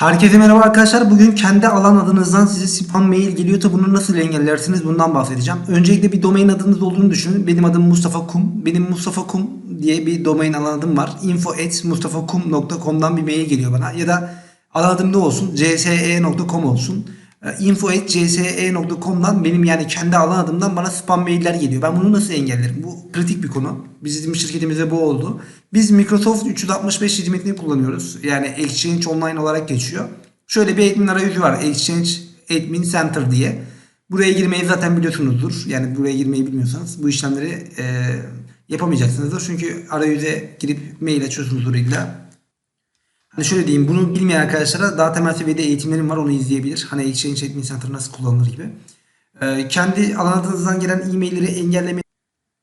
Herkese merhaba arkadaşlar. Bugün kendi alan adınızdan size spam mail geliyorsa bunu nasıl engellersiniz bundan bahsedeceğim. Öncelikle bir domain adınız olduğunu düşünün. Benim adım Mustafa Kum. Benim Mustafa Kum diye bir domain alan adım var. info@mustafakum.com'dan bir mail geliyor bana. Ya da alan adım ne olsun? cse.com olsun. E, info.cse.com'dan benim yani kendi alan adımdan bana spam mailler geliyor. Ben bunu nasıl engellerim? Bu kritik bir konu. Bizim şirketimizde bu oldu. Biz Microsoft 365 hizmetini kullanıyoruz. Yani Exchange Online olarak geçiyor. Şöyle bir admin arayüzü var. Exchange Admin Center diye. Buraya girmeyi zaten biliyorsunuzdur. Yani buraya girmeyi bilmiyorsanız bu işlemleri e, yapamayacaksınızdır. Çünkü arayüze girip mail açıyorsunuzdur illa. Hani şöyle diyeyim bunu bilmeyen arkadaşlara daha temel seviyede eğitimlerim var onu izleyebilir. Hani Exchange Admin Center nasıl kullanılır gibi. Ee, kendi alan adınızdan gelen e-mailleri engelleme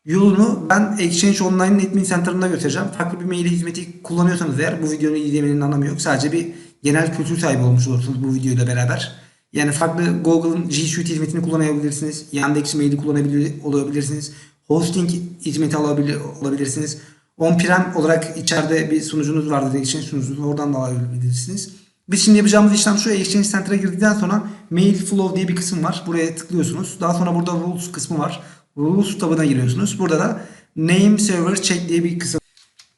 yolunu ben Exchange Online Admin Center'ında göstereceğim. Farklı bir mail hizmeti kullanıyorsanız eğer bu videonun izlemenin anlamı yok. Sadece bir genel kültür sahibi olmuş olursunuz bu videoyla beraber. Yani farklı Google'ın G Suite hizmetini kullanabilirsiniz. Yandex Mail'i kullanabilir olabilirsiniz. Hosting hizmeti alabilir, olabilirsiniz. On-prem olarak içeride bir sunucunuz vardır. Exchange sunucunuz. Oradan da alabilirsiniz. Biz şimdi yapacağımız işlem şu. Exchange Center'a girdikten sonra Mail Flow diye bir kısım var. Buraya tıklıyorsunuz. Daha sonra burada Rules kısmı var. Rules tabına giriyorsunuz. Burada da Name Server Check diye bir kısım.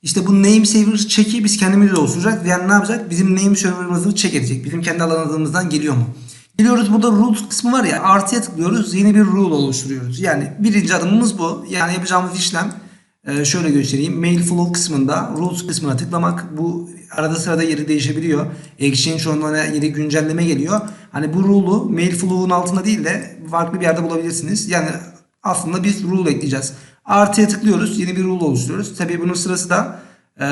İşte bu name server check'i biz kendimiz oluşturacak. Yani ne yapacak? Bizim name server'ımızı check edecek. Bizim kendi alan adımızdan geliyor mu? Geliyoruz burada rules kısmı var ya artıya tıklıyoruz. Yeni bir rule oluşturuyoruz. Yani birinci adımımız bu. Yani yapacağımız işlem e, şöyle göstereyim. Mail flow kısmında rules kısmına tıklamak. Bu arada sırada yeri değişebiliyor. Exchange onlara yeni güncelleme geliyor. Hani bu rule'u mail flow'un altında değil de farklı bir yerde bulabilirsiniz. Yani aslında biz rule ekleyeceğiz. Artıya tıklıyoruz. Yeni bir rule oluşturuyoruz. Tabii bunun sırası da e,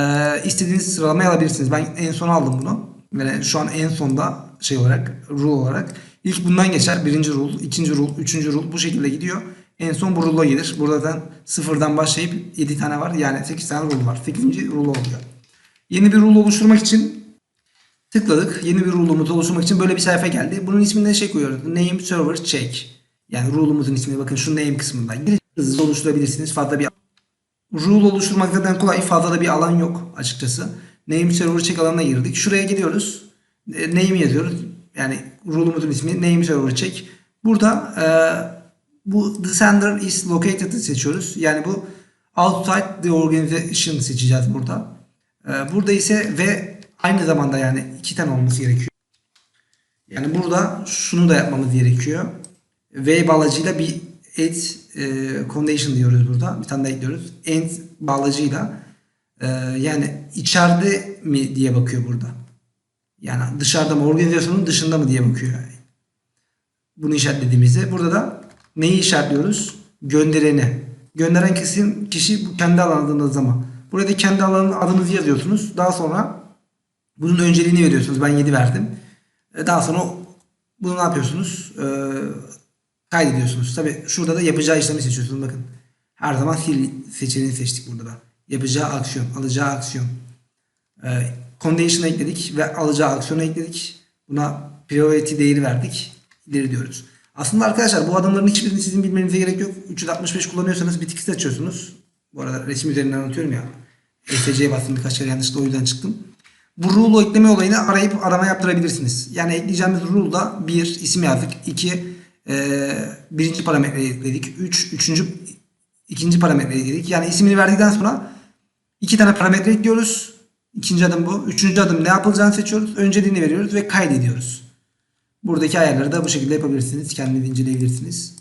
istediğiniz sıralamaya alabilirsiniz. Ben en son aldım bunu. Yani şu an en sonda şey olarak rule olarak. İlk bundan geçer. Birinci rule, ikinci rule, üçüncü rule bu şekilde gidiyor. En son bu rule'a gelir. Buradan sıfırdan başlayıp 7 tane var. Yani 8 tane rule var. 8. rule oluyor. Yeni bir rule oluşturmak için tıkladık. Yeni bir rule'umuzu oluşturmak için böyle bir sayfa geldi. Bunun ismine şey koyuyoruz. Name Server Check. Yani rule'umuzun ismini bakın şu name kısmından hızlı oluşturabilirsiniz. Fazla bir rule oluşturmak zaten kolay. Fazla da bir alan yok açıkçası. Name Server Check alanına girdik. Şuraya gidiyoruz. E, Name yazıyoruz. Yani rule'umuzun ismi Name Server Check. Burada e, bu the sender is located'ı seçiyoruz. Yani bu outside the organization seçeceğiz burada. E, burada ise ve aynı zamanda yani iki tane olması gerekiyor. Yani burada şunu da yapmamız gerekiyor. V bağlacıyla bir add e, condition diyoruz burada. Bir tane daha ekliyoruz. End bağlacıyla e, yani içeride mi diye bakıyor burada. Yani dışarıda mı organizasyonun dışında mı diye bakıyor. Yani. Bunu işaretlediğimizde burada da neyi işaretliyoruz? Göndereni. Gönderen kişi, kişi bu kendi alanınız ama. Burada kendi alanın adınızı yazıyorsunuz. Daha sonra bunun önceliğini veriyorsunuz. Ben 7 verdim. E, Daha sonra bunu ne yapıyorsunuz? Ee, kaydediyorsunuz. Tabi şurada da yapacağı işlemi seçiyorsunuz. Bakın her zaman sil seçeneğini seçtik burada da. Yapacağı aksiyon, alacağı aksiyon. Ee, condition ekledik ve alacağı aksiyonu ekledik. Buna priority değeri verdik. İleri diyoruz. Aslında arkadaşlar bu adımların hiçbirini sizin bilmenize gerek yok. 365 kullanıyorsanız bir ticket açıyorsunuz. Bu arada resim üzerinden anlatıyorum ya. ESC'ye bastım birkaç kere yanlışlıkla o yüzden çıktım. Bu rule ekleme olayını arayıp arama yaptırabilirsiniz. Yani ekleyeceğimiz rule'da bir isim yazdık. iki e, birinci parametreyi ekledik. Üç, üçüncü ikinci parametreyi ekledik. Yani ismini verdikten sonra iki tane parametre ekliyoruz. İkinci adım bu. Üçüncü adım ne yapılacağını seçiyoruz. Önceliğini veriyoruz ve kaydediyoruz. Buradaki ayarları da bu şekilde yapabilirsiniz. Kendiniz inceleyebilirsiniz.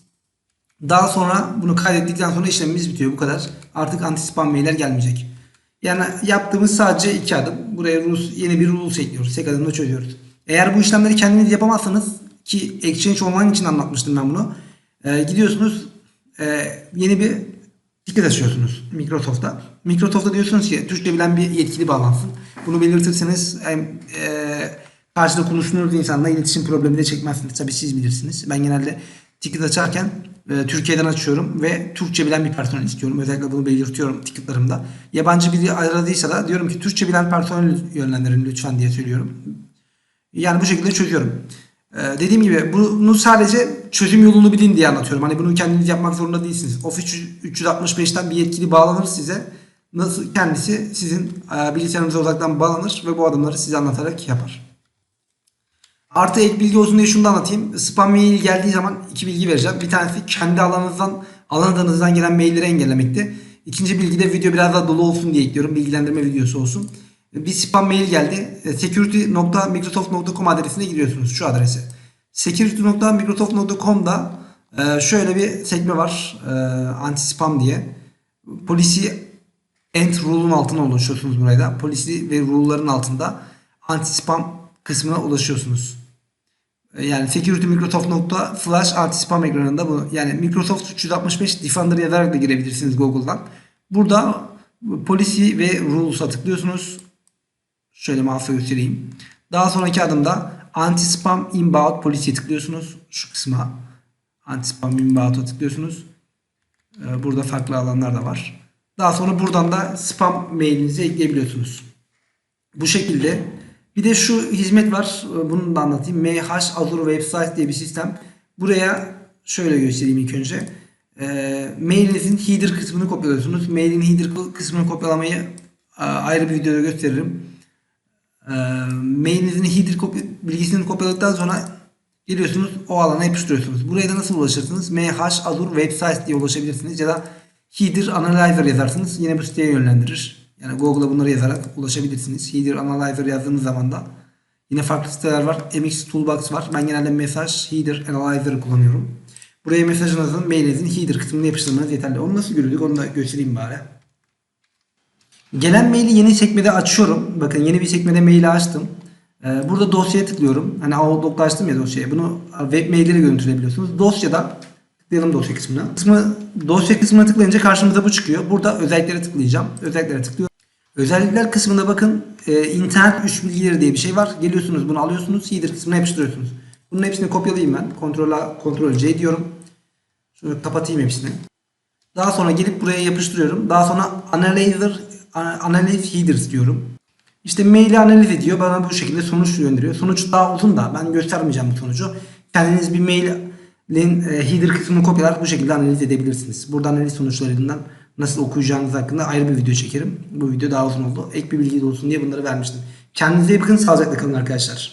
Daha sonra bunu kaydettikten sonra işlemimiz bitiyor. Bu kadar. Artık anti spam mailler gelmeyecek. Yani yaptığımız sadece iki adım. Buraya rules, yeni bir rules ekliyoruz. Tek adımda çözüyoruz. Eğer bu işlemleri kendiniz yapamazsanız ki Exchange Online için anlatmıştım ben bunu. Ee, gidiyorsunuz e, yeni bir ticket açıyorsunuz Microsoft'ta. Microsoft'ta diyorsunuz ki Türkçe bilen bir yetkili bağlansın. Bunu belirtirseniz hem e, karşıda konuştuğunuz insanla iletişim problemi de çekmezsiniz. Tabii siz bilirsiniz. Ben genelde ticket açarken e, Türkiye'den açıyorum ve Türkçe bilen bir personel istiyorum. Özellikle bunu belirtiyorum ticketlarımda. Yabancı biri aradıysa da diyorum ki Türkçe bilen personel yönlendirin lütfen diye söylüyorum. Yani bu şekilde çözüyorum. Ee, dediğim gibi bunu sadece çözüm yolunu bilin diye anlatıyorum. Hani bunu kendiniz yapmak zorunda değilsiniz. Office 365'ten bir yetkili bağlanır size. Nasıl kendisi sizin e, bilgisayarınıza uzaktan bağlanır ve bu adımları size anlatarak yapar. Artı ek bilgi olsun diye şunu da anlatayım. Spam mail geldiği zaman iki bilgi vereceğim. Bir tanesi kendi alanınızdan, alan adanızdan gelen mailleri engellemekti. İkinci bilgi de video biraz daha dolu olsun diye ekliyorum. Bilgilendirme videosu olsun. Bir spam mail geldi. E, security.microsoft.com adresine giriyorsunuz. Şu adrese. security.microsoft.com'da e, şöyle bir sekme var. E, anti spam diye. Policy and rule'un altına ulaşıyorsunuz burayda. Policy ve rule'ların altında anti spam kısmına ulaşıyorsunuz. E, Yani security.microsoft.flash anti spam ekranında bu. Yani Microsoft 365 Defender yazarak da girebilirsiniz Google'dan. Burada policy ve rules'a tıklıyorsunuz. Şöyle mouse'a göstereyim. Daha sonraki adımda anti spam inbound policy'ye tıklıyorsunuz. Şu kısma anti spam inbound'a tıklıyorsunuz. Ee, Burada farklı alanlar da var. Daha sonra buradan da spam mailinizi ekleyebiliyorsunuz. Bu şekilde. Bir de şu hizmet var. Ee, Bunu da anlatayım. MH Azure Website diye bir sistem. Buraya şöyle göstereyim ilk önce. Ee, mailinizin header kısmını kopyalıyorsunuz. Mailin header kısmını kopyalamayı e, ayrı bir videoda gösteririm. Ee, mailinizin header kopya, bilgisini kopyaladıktan sonra geliyorsunuz o alana yapıştırıyorsunuz. Buraya da nasıl ulaşırsınız? MH Azure Website diye ulaşabilirsiniz ya da Header Analyzer yazarsınız. Yine bu siteye yönlendirir. Yani Google'a bunları yazarak ulaşabilirsiniz. Header Analyzer yazdığınız zaman da yine farklı siteler var. MX Toolbox var. Ben genelde mesaj Header Analyzer'ı kullanıyorum. Buraya mesajınızın mailinizin header kısmını yapıştırmanız yeterli. Onu nasıl görüyorduk onu da göstereyim bari. Gelen maili yeni sekmede açıyorum. Bakın yeni bir sekmede maili açtım. Ee, Burada dosyaya tıklıyorum. Hani Outlook'ta açtım ya dosyayı. Bunu web mailleri görüntüleyebiliyorsunuz. Dosyada tıklayalım dosya kısmına. Kısmı, dosya kısmına tıklayınca karşımıza bu çıkıyor. Burada özelliklere tıklayacağım. Özelliklere tıklıyorum. Özellikler kısmında bakın e, internet üst bilgileri diye bir şey var. Geliyorsunuz bunu alıyorsunuz. Header kısmına yapıştırıyorsunuz. Bunun hepsini kopyalayayım ben. Ctrl A, Ctrl C diyorum. Şunu kapatayım hepsini. Daha sonra gelip buraya yapıştırıyorum. Daha sonra Analyzer Analyze Headers diyorum. İşte maili analiz ediyor. Bana bu şekilde sonuç gönderiyor. Sonuç daha uzun da ben göstermeyeceğim bu sonucu. Kendiniz bir mailin e, header kısmını kopyalar bu şekilde analiz edebilirsiniz. Burada analiz sonuçlarından nasıl okuyacağınız hakkında ayrı bir video çekerim. Bu video daha uzun oldu. Ek bir bilgi de olsun diye bunları vermiştim. Kendinize iyi bakın. Sağlıcakla kalın arkadaşlar.